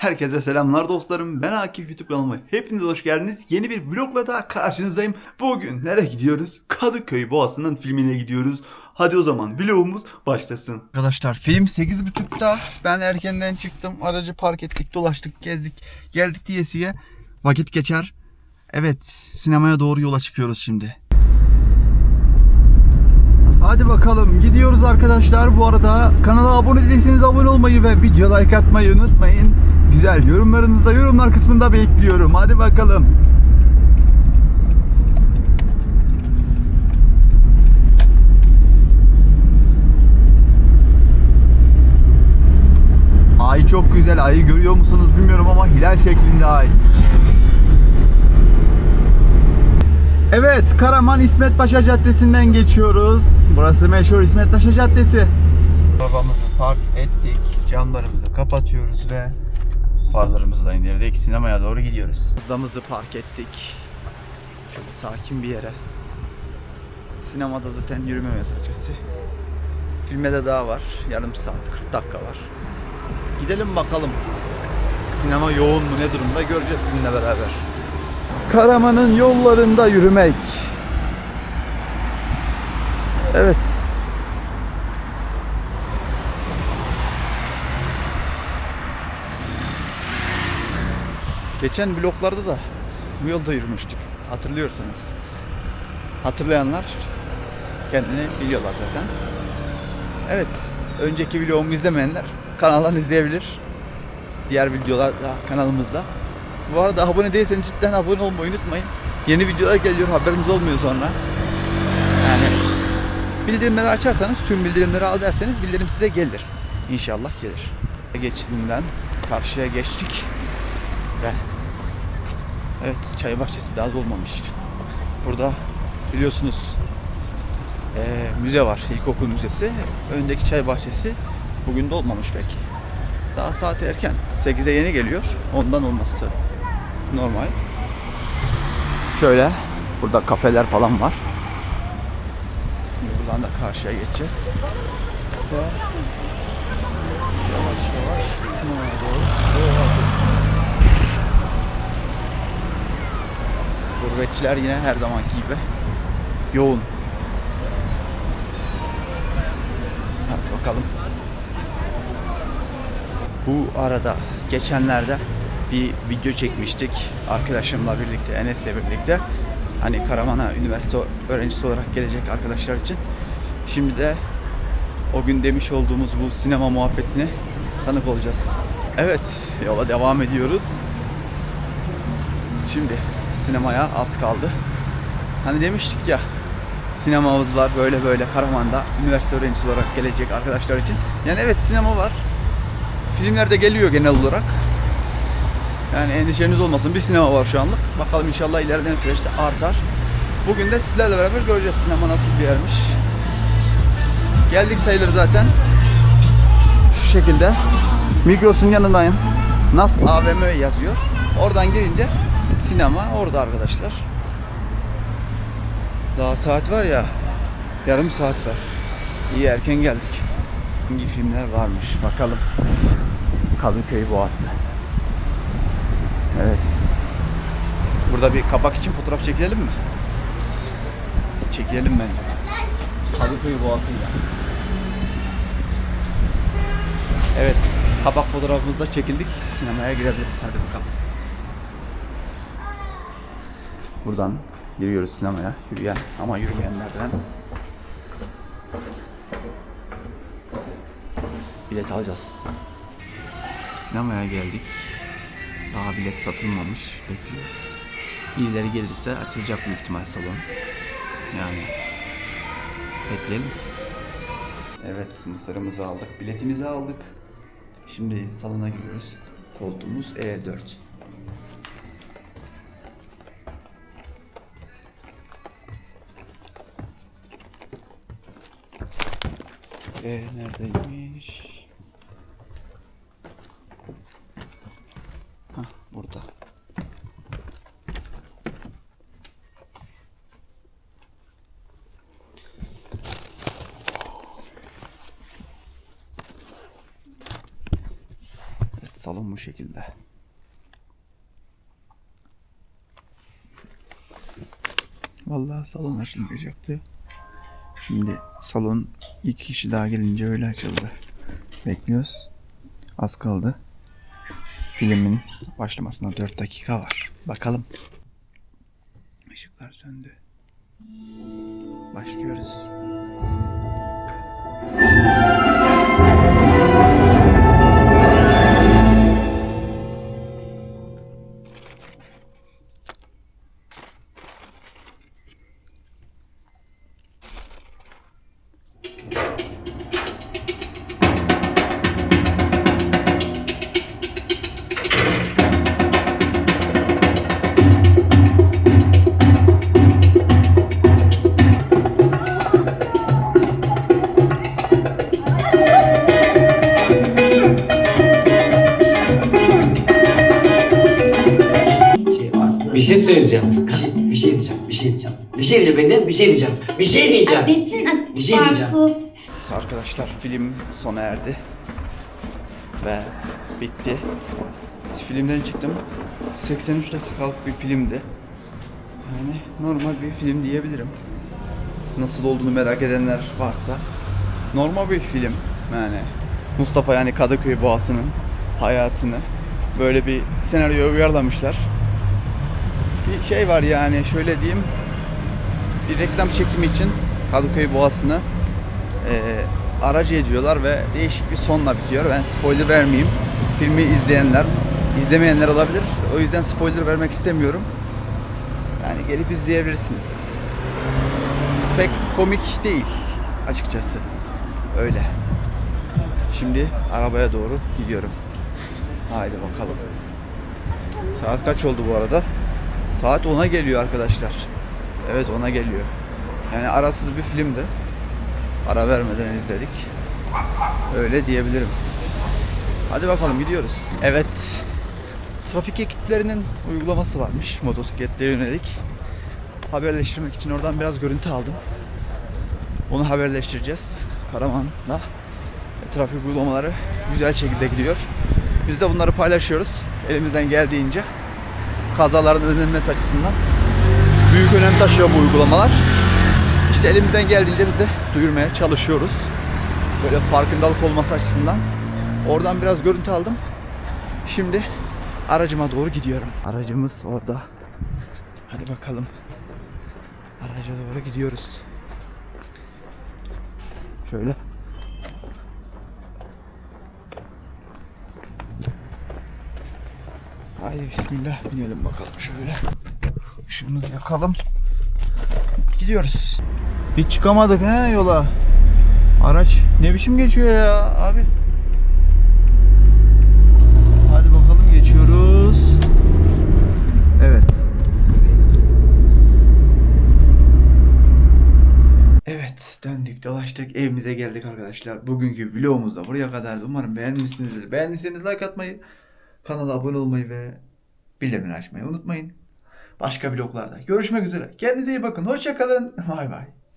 Herkese selamlar dostlarım. Ben Akif YouTube kanalıma. Hepiniz hoş geldiniz. Yeni bir vlogla daha karşınızdayım. Bugün nereye gidiyoruz? Kadıköy Boğazı'nın filmine gidiyoruz. Hadi o zaman vlogumuz başlasın. Arkadaşlar film 8.30'da. Ben erkenden çıktım. Aracı park ettik, dolaştık, gezdik, geldik diyesiye. Vakit geçer. Evet, sinemaya doğru yola çıkıyoruz şimdi. Hadi bakalım gidiyoruz arkadaşlar. Bu arada kanala abone değilseniz abone olmayı ve video like atmayı unutmayın. Güzel yorumlarınızı da yorumlar kısmında bekliyorum. Hadi bakalım. Ay çok güzel. Ayı görüyor musunuz bilmiyorum ama hilal şeklinde ay. Evet, Karaman İsmet Paşa Caddesi'nden geçiyoruz. Burası meşhur İsmet Paşa Caddesi. Arabamızı park ettik, camlarımızı kapatıyoruz ve farlarımızı indirdik. Sinemaya doğru gidiyoruz. Hızlamızı park ettik. Şöyle sakin bir yere. Sinemada zaten yürüme mesafesi. Filme de daha var. Yarım saat, 40 dakika var. Gidelim bakalım. Sinema yoğun mu ne durumda göreceğiz sizinle beraber. Karaman'ın yollarında yürümek. Evet. Geçen vloglarda da bu yolda yürümüştük. Hatırlıyorsanız. Hatırlayanlar kendini biliyorlar zaten. Evet. Önceki vlogumu izlemeyenler kanaldan izleyebilir. Diğer videolar da kanalımızda. Bu arada abone değilseniz cidden abone olmayı unutmayın. Yeni videolar geliyor haberiniz olmuyor sonra. Yani bildirimleri açarsanız tüm bildirimleri al derseniz bildirim size gelir. İnşallah gelir. Geçtiğinden karşıya geçtik ve evet çay bahçesi daha dolmamış. Burada biliyorsunuz eee, müze var. İlkokul müzesi. Öndeki çay bahçesi bugün dolmamış belki. Daha saat erken. 8'e yeni geliyor. Ondan olması normal. Şöyle burada kafeler falan var. Buradan da karşıya geçeceğiz. Yavaş yavaş sinemaya doğru yol alacağız. Gurbetçiler yine her zamanki gibi yoğun. Hadi bakalım. Bu arada geçenlerde bir video çekmiştik arkadaşımla birlikte, Enes'le birlikte. Hani Karaman'a üniversite öğrencisi olarak gelecek arkadaşlar için. Şimdi de o gün demiş olduğumuz bu sinema muhabbetine tanık olacağız. Evet, yola devam ediyoruz. Şimdi sinemaya az kaldı. Hani demiştik ya sinemamız var böyle böyle Karaman'da üniversite öğrencisi olarak gelecek arkadaşlar için. Yani evet sinema var. Filmler de geliyor genel olarak. Yani endişeniz olmasın. Bir sinema var şu anlık. Bakalım inşallah ilerleyen süreçte artar. Bugün de sizlerle beraber göreceğiz sinema nasıl bir yermiş. Geldik sayılır zaten. Şu şekilde. Migros'un yanındayım. Nas AVM yazıyor. Oradan girince sinema orada arkadaşlar. Daha saat var ya. Yarım saat var. İyi erken geldik. Hangi filmler varmış bakalım. Kadıköy Boğazı. Evet. Burada bir kapak için fotoğraf çekilelim mi? Çekilelim ben. Kadıköy Boğazı'yla. Evet. Kapak fotoğrafımızda çekildik. Sinemaya girebiliriz. Hadi bakalım. Buradan giriyoruz sinemaya. Yürüyen ama yürümeyen merdiven. Bilet alacağız. Sinemaya geldik. Daha bilet satılmamış. Bekliyoruz. Birileri gelirse açılacak büyük ihtimal salon. Yani bekleyelim. Evet mısırımızı aldık. Biletimizi aldık. Şimdi salona giriyoruz. Koltuğumuz E4. E neredeymiş? Hah burada. Evet salon bu şekilde. Vallahi salon açılmayacaktı. Şimdi salon iki kişi daha gelince öyle açıldı. Bekliyoruz. Az kaldı. Filmin başlamasına 4 dakika var. Bakalım. Işıklar söndü. Başlıyoruz. Söyleyeceğim. bir şey, bir şey diyeceğim, bir şey diyeceğim. Bir şey diyeceğim Benden, bir şey diyeceğim. Bir şey diyeceğim. Nesin? Bir şey diyeceğim. Bartu. Arkadaşlar film sona erdi. Ve bitti. Filmden çıktım. 83 dakikalık bir filmdi. Yani normal bir film diyebilirim. Nasıl olduğunu merak edenler varsa. Normal bir film yani. Mustafa yani Kadıköy Boğası'nın hayatını böyle bir senaryoya uyarlamışlar. Bir şey var yani şöyle diyeyim. Bir reklam çekimi için Kadıköy Boğası'nı e, aracı ediyorlar ve değişik bir sonla bitiyor. Ben spoiler vermeyeyim. Filmi izleyenler, izlemeyenler olabilir. O yüzden spoiler vermek istemiyorum. Yani gelip izleyebilirsiniz. Pek komik değil açıkçası. Öyle. Şimdi arabaya doğru gidiyorum. Haydi bakalım. Saat kaç oldu bu arada? Saat 10'a geliyor arkadaşlar. Evet 10'a geliyor. Yani arasız bir filmdi ara vermeden izledik. Öyle diyebilirim. Hadi bakalım gidiyoruz. Evet. Trafik ekiplerinin uygulaması varmış motosikletlere yönelik. Haberleştirmek için oradan biraz görüntü aldım. Onu haberleştireceğiz. Karaman'da trafik uygulamaları güzel şekilde gidiyor. Biz de bunları paylaşıyoruz. Elimizden geldiğince kazaların önlenmesi açısından büyük önem taşıyor bu uygulamalar. İşte elimizden geldiğince biz de duyurmaya çalışıyoruz. Böyle farkındalık olması açısından. Oradan biraz görüntü aldım. Şimdi aracıma doğru gidiyorum. Aracımız orada. Hadi bakalım. Araca doğru gidiyoruz. Şöyle. Haydi bismillah binelim bakalım şöyle. Işığımızı yakalım. Gidiyoruz. Hiç çıkamadık he yola. Araç ne biçim geçiyor ya abi. Hadi bakalım geçiyoruz. Evet. Evet döndük dolaştık evimize geldik arkadaşlar. Bugünkü vlogumuz da buraya kadardı. Umarım beğenmişsinizdir. Beğendiyseniz like atmayı, kanala abone olmayı ve bildirimleri açmayı unutmayın. Başka vloglarda görüşmek üzere. Kendinize iyi bakın. Hoşçakalın. Bay bay.